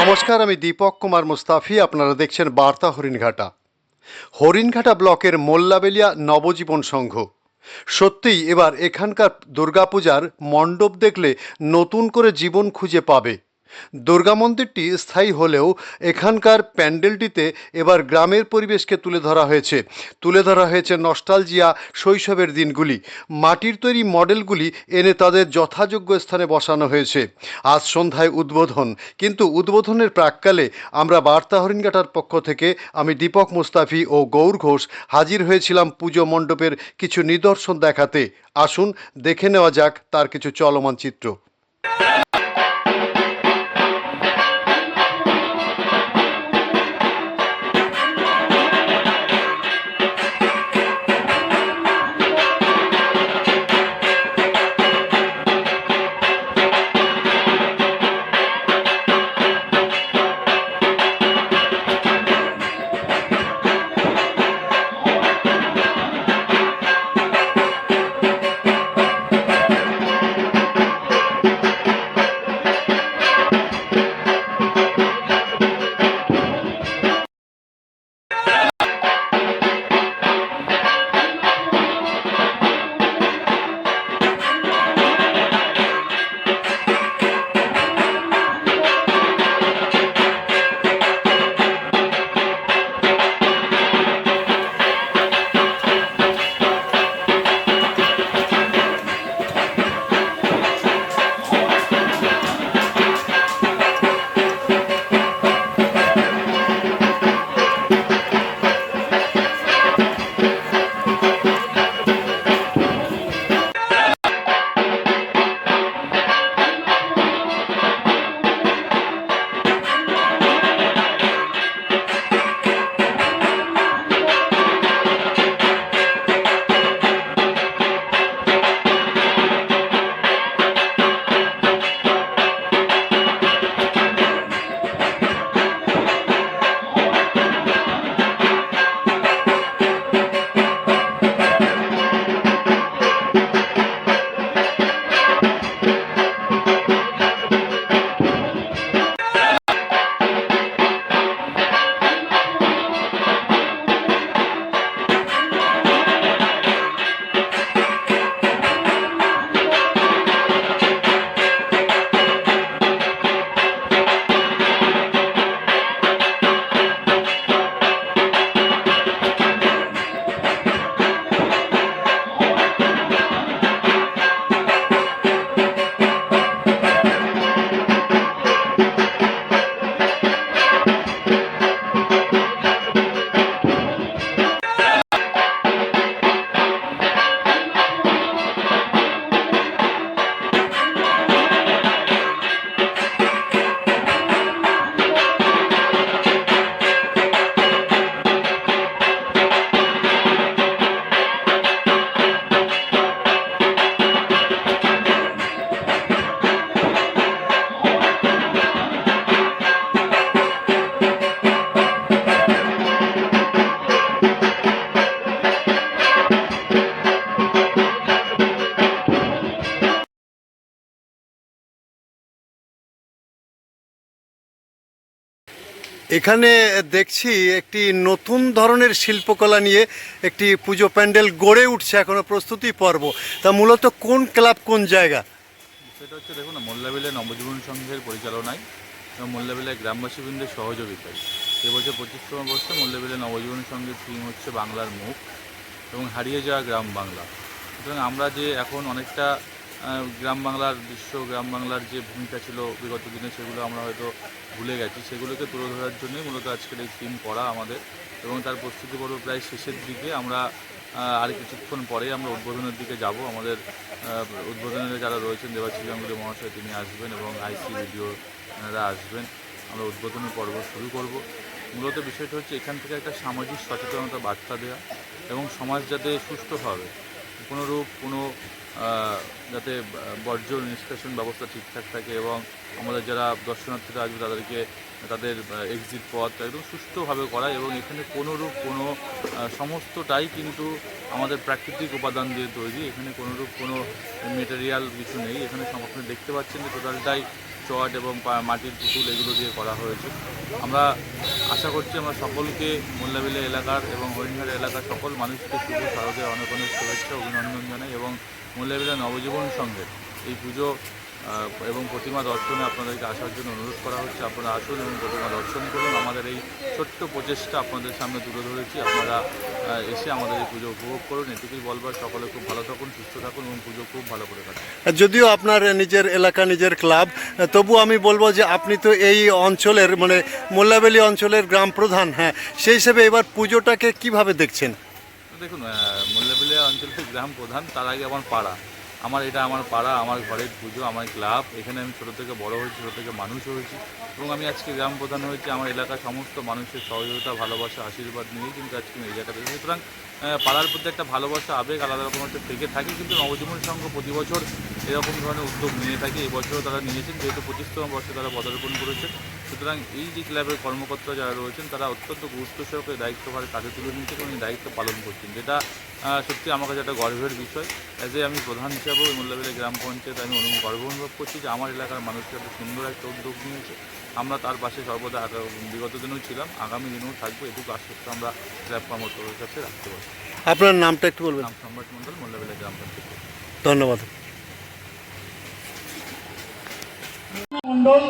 নমস্কার, আমি দীপক কুমার মুস্তাফি, আপনারা দেখছেন বার্তা হরিণঘাটা। হরিণঘাটা ব্লকের মোল্লাবেলিয়া নবজীবন সংঘ। সত্যিই এবার এখানকার দুর্গাপূজার মণ্ডপ দেখলে নতুন করে জীবন খুঁজে পাবে। দুর্গা মন্দিরটি স্থায়ী হলেও এখানকার প্যান্ডেলটিতে এবার গ্রামের পরিবেশকে তুলে ধরা হয়েছে। তুলে ধরা হয়েছে নস্টালজিয়া শৈশবের দিনগুলি। মাটির তৈরি মডেলগুলি এনে তাদের যথাযোগ্য স্থানে বসানো হয়েছে। আজ সন্ধ্যায় উদ্বোধন। কিন্তু উদ্বোধনের প্রাককালে আমরা বার্তা হরিণঘাটার পক্ষ থেকে আমি দীপক মুস্তাফি ও গৌর ঘোষ হাজির হয়েছিলাম পুজো মণ্ডপের কিছু নিদর্শন দেখাতে। আসুন দেখে নেওয়া যাক তার কিছু চলমান চিত্র। এখানে দেখছি একটি নতুন ধরনের শিল্পকলা নিয়ে একটি পুজো প্যান্ডেল গড়ে উঠছে এখনও প্রস্তুতি পর্ব। তা মূলত কোন ক্লাব, কোন জায়গা? সেটা হচ্ছে, দেখুন মোল্লাবিলে নবজীবন সংঘের পরিচালনায় এবং মোল্লাবিলে গ্রামবাসীবৃন্দের সহযোগিতায়। এবছর পঁচিশতম বর্ষে মোল্লাবিলে নবজীবন সংঘের থিম হচ্ছে বাংলার মুখ এবং হারিয়ে যাওয়া গ্রাম বাংলা। সুতরাং আমরা যে এখন অনেকটা গ্রাম বাংলার দৃশ্য গ্রাম বাংলার যে ভূমিকা ছিল বিগত দিনে সেগুলো আমরা হয়তো ভুলে গেছি। সেগুলোকে তুলে ধরার জন্যই মূলত আজকের এই থিম করা আমাদের। এবং তার প্রস্তুতি পর্ব প্রায় শেষের দিকে আমরা আর কিছুক্ষণ পরে আমরা উদ্বোধনের দিকে যাব। আমাদের আহ, উদ্বোধনে যারা রয়েছেন দেবাশিস গাঙ্গুলি মহাশয় তিনি আসবেন এবং আইসি ভিডিও আসবেন। আমরা উদ্বোধনী পর্ব শুরু করব। মূলত বিষয়টা হচ্ছে এখান থেকে একটা সামাজিক সচেতনতা বার্তা দেওয়া এবং সমাজ যাতে সুস্থভাবে কোনোরূপ কোনো যাতে বর্জ্য নিষ্কাশন ব্যবস্থা ঠিকঠাক থাকে এবং আমাদের যারা দর্শনার্থীরা আসবে তাদেরকে তাদের এক্সিট পথ একদম সুস্থভাবে করা এবং এখানে কোনোরূপ কোনো সমস্তটাই কিন্তু আমাদের প্রাকৃতিক উপাদান দিয়ে তৈরি। এখানে কোনোরূপ কোনো মেটেরিয়াল কিছু নেই। এখানে আপনি দেখতে পাচ্ছেন যে টোটালটাই চট এবং মাটির পুতুল এগুলো দিয়ে করা হয়েছে। আমরা আশা করছি আমরা সকলকে মোল্লাবিলা এলাকার এবং হরিণঘাট এলাকার সকল মানুষকে শুভ শারদের অনেক অনেক শুভেচ্ছা, অভিনন্দন জানাই এবং মোল্লাবিলা নবজীবন সঙ্গে এই পুজো এবং প্রতিমা দর্শনে আপনাদেরকে আসার জন্য অনুরোধ করা হচ্ছে। আপনারা আসুন এবং প্রতিমা দর্শন করুন। আমাদের এই ছোট্ট প্রচেষ্টা আপনাদের সামনে তুলে ধরেছি। আপনারা এসে আমাদের এই পুজো উপভোগ করুন। এটুকুই বলবার সকলে খুব ভালো থাকুন সুস্থ থাকুন এবং পুজো খুব ভালো করে কাটান। যদিও আপনার নিজের এলাকা নিজের ক্লাব তবু আমি বলব যে আপনি তো এই অঞ্চলের মানে মোল্লাবেলি অঞ্চলের গ্রাম প্রধান হ্যাঁ সেই হিসেবে এবার পুজোটাকে কীভাবে দেখছেন? দেখুন মোল্লাবিলিয়া অঞ্চলের গ্রাম প্রধান তার আগে আমার পাড়া। আমার এটা আমার পাড়া, আমার ঘরের পুজো, আমার ক্লাব। এখানে আমি ছোটো থেকে বড় হয়েছি, ছোটো থেকে মানুষ হয়েছি। এবং আমি আজকে গ্রাম প্রধান হয়েছি, আমার এলাকার সমস্ত মানুষের সহযোগিতা, ভালোবাসা, আশীর্বাদ নিয়েই কিন্তু আজকে আমি এই এসেছি। সুতরাং পাড়ার প্রতি একটা ভালোবাসা, আবেগ আলাদা রকম একটা থেকে থাকে। কিন্তু নবজীবন সংঘ প্রতি বছর এরকম ধরনের উদ্যোগ নিয়ে থাকে। এবছরও তারা নিয়েছেন, যেহেতু পঁচিশতম বর্ষে তারা পদার্পণ করেছেন সুতরাং এই যে ক্লাবের কর্মকর্তা যারা রয়েছেন তারা অত্যন্ত গুরুত্ব সহকারে দায়িত্বভার কাজে তুলে নিয়েছেন এবং এই দায়িত্ব পালন করছেন। যেটা সত্যি আমার কাছে একটা গর্বের বিষয়। অ্যাজ এ আমি প্রধান হিসাবেও এই মোল্লাবেলা গ্রাম পঞ্চায়েত আমি অনু গর্ব অনুভব করছি যে আমার এলাকার মানুষকে একটা সুন্দর একটা উদ্যোগ নিয়েছে। আমরা তার পাশে সর্বদা বিগত দিনেও ছিলাম। আগামী দিনেও থাকব এটুকু আশ্বস্ত আমরা ক্লাব কর্মকর্তার কাছে রাখতে পারি আপনার নামটা একটু বলবেন। নাম সম্রাট মণ্ডল মোল্লাবেলা গ্রাম পঞ্চায়েত। ধন্যবাদ। মন্ডল